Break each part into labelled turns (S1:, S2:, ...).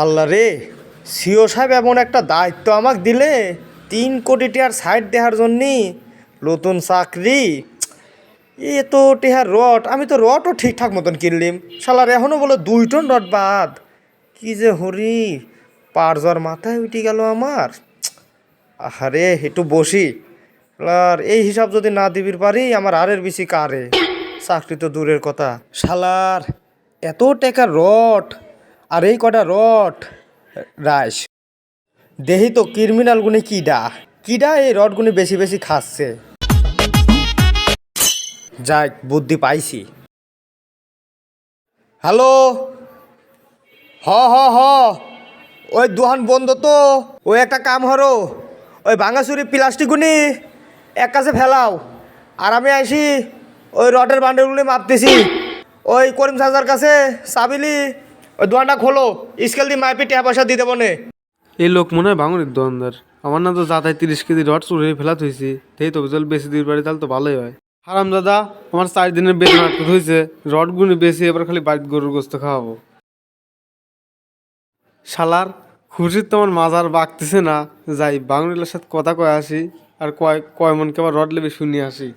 S1: আল্লাহ রে, সিও সাহেব এমন একটা দায়িত্ব আমাকে দিলে তিন কোটি টিয়ার সাইড দেওয়ার জন্যে। নতুন চাকরি, এ তো টিহার রড, আমি তো রডও ঠিকঠাক মতন কিনলিম। শালার এখনও বলো দুই টন বাদ। কি যে হরি পারজর মাথায় উঠে গেল আমার। আরে একটু বসি। আর এই হিসাব যদি না দিবির পারি, আমার আরের বেশি কারে। চাকরি তো দূরের কথা। শালার, এত টাকা রড আর এই কটা রড রাইস দেহি তো ক্রিমিনাল গুনে কিডা। কিডা এই রডগুনি বেশি বেশি খাচ্ছে। যাই বুদ্ধি পাইছি। হ্যালো? হ হ হ। ওই দোহান বন্ধ তো। ওই একটা কাম হরো। ওই ভাঙাচুরি প্লাস্টিকগুনি এক কাছে ফেলাও। আর আমি আইসি ওই রডের বান্ডেলগুলি মাপতেছি। ওই করিম সাজার কাছে চাবিলি। ওই দোকানটা খোলো, স্কেল দিয়ে মাইপি টাকা পয়সা দিয়ে দেবো নে।
S2: এই লোক মনে হয় ভাঙনের দোকানদার আমার না তো যাতায় তিরিশ কেজি রড চুরি ফেলা থইছি সেই তো জল বেশি দিন পারি তাহলে তো ভালোই হয়। হারাম দাদা, আমার চার দিনের বেতন আটকে হয়েছে। রড গুনি বেশি, এবার খালি বাড়িতে গরুর গোস্ত খাওয়াবো। শালার, খুশির তো আমার মাজার বাগতেছে না। যাই বাঙালির সাথে কথা কয়ে আসি, আর কয় কয় মনকে আবার রড লেবে শুনিয়ে আসি।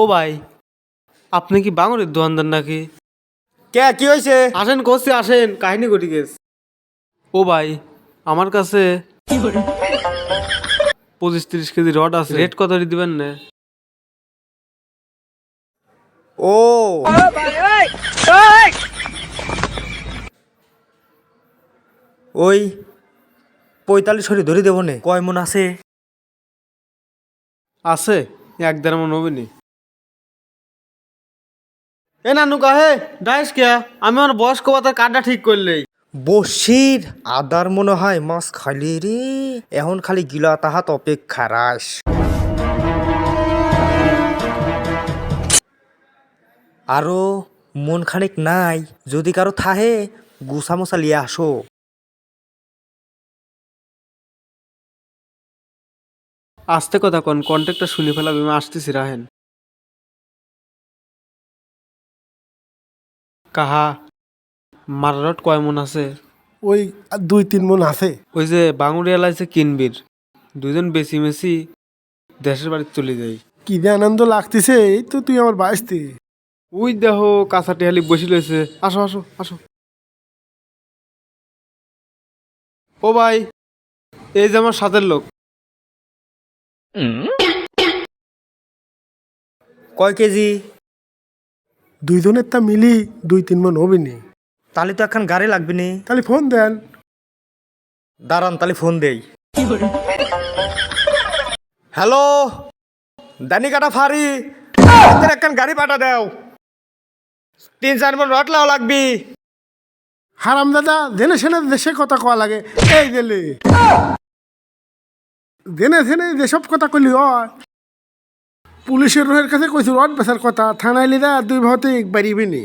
S2: ও ভাই আপনি কি বাঙালির দোকানদার নাকি?
S1: কে কি হয়েছে?
S2: আসেন কষে আসেন কাহিনী ঘটি গেছ। ও ভাই আমার কাছে পঁচিশ তিরিশ কেজি রড আছে। রেট কত দিবেন না?
S1: ও। ওই পঁয়তাল্লিশ হরি ধরে দেবো নে। কয় মন আছে?
S2: আছে? এক দেড় মন হবে নি। এ নানু কাহে ডাইস কে আমি আমার বয়স্ক ভাতার কার্ডটা ঠিক করলেই।
S1: বসির আদার মনে হয় মাছ খালি রে। এখন খালি গিলা তাহাত অপেক্ষা রাস। আরও মন খানিক নাই যদি কারও থাহে গুসা মোসা লিয়ে আসো।
S2: আসতে কথা কন কন্ট্যাক্টটা শুনে ফেলাম আমি আসতেছি রাহেন। কাহা মারা রড কয় মন আছে?
S3: ওই দুই তিন মন আছে।
S2: ওই যে বাঙুরি এলাইছে কিনবির দুজন বেশি মেশি দেশের বাড়ি চলে যাই
S3: কি যে আনন্দ লাগতেছে এই তো তুই আমার বাঁচতে।
S2: ওই দেহ কাঁচাটি হালি বসি রয়েছে। আসো আসো আসো। ও ভাই এই যে আমার সাথের লোক।
S1: কয় কেজি?
S3: দুইজনের তা মিলি দুই তিন মন হবে নি।
S1: তাহলে তো এখন গাড়ি লাগবে নি।
S3: তাহলে ফোন দেন।
S1: দাঁড়ান তাহলে ফোন দেই। হ্যালো দানি কাটা ফারি একখান গাড়ি পাঠা দাও। তিন চার মন রট লাও লাগবি।
S3: হারাম দাদা জেনে সেনে দেশে কথা কওয়া লাগে। এই গেলে জেনে জেনে যেসব কথা কইলি হয়। পুলিশের রোহের কাছে কইছি রড বেচার কথা, থানায় লিদা, দুই ভাবতে বাড়িবি নি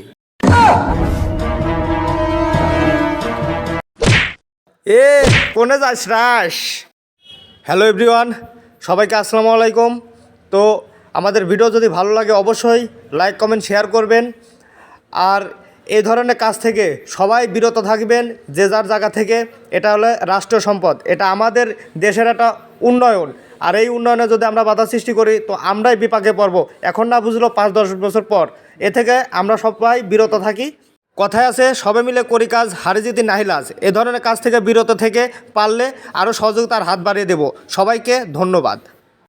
S1: এ, কোনে যাস রাস? হ্যালো এভরিওয়ান সবাইকে আসসালামু আলাইকুম। তো আমাদের ভিডিও যদি ভালো লাগে অবশ্যই লাইক কমেন্ট শেয়ার করবেন। আর এই ধরনের কাজ থেকে সবাই বিরত থাকবেন, যে যার জায়গা থেকে। এটা হলো রাষ্ট্রীয় সম্পদ। এটা আমাদের দেশের একটা উন্নয়ন। আর এই উন্নয়নে যদি আমরা বাধা সৃষ্টি করি, তো আমরাই বিপাকে পড়ব। এখন না বুঝলো পাঁচ, দশ বছর পর। এ থেকে আমরা সবাই বিরত থাকি। কথায় আছে, সবে মিলে করি কাজ, হারে যদি নাহিলাজ এ ধরনের কাজ থেকে বিরত থেকে পারলে আরও সহযোগিতার হাত বাড়িয়ে দেব। সবাইকে ধন্যবাদ।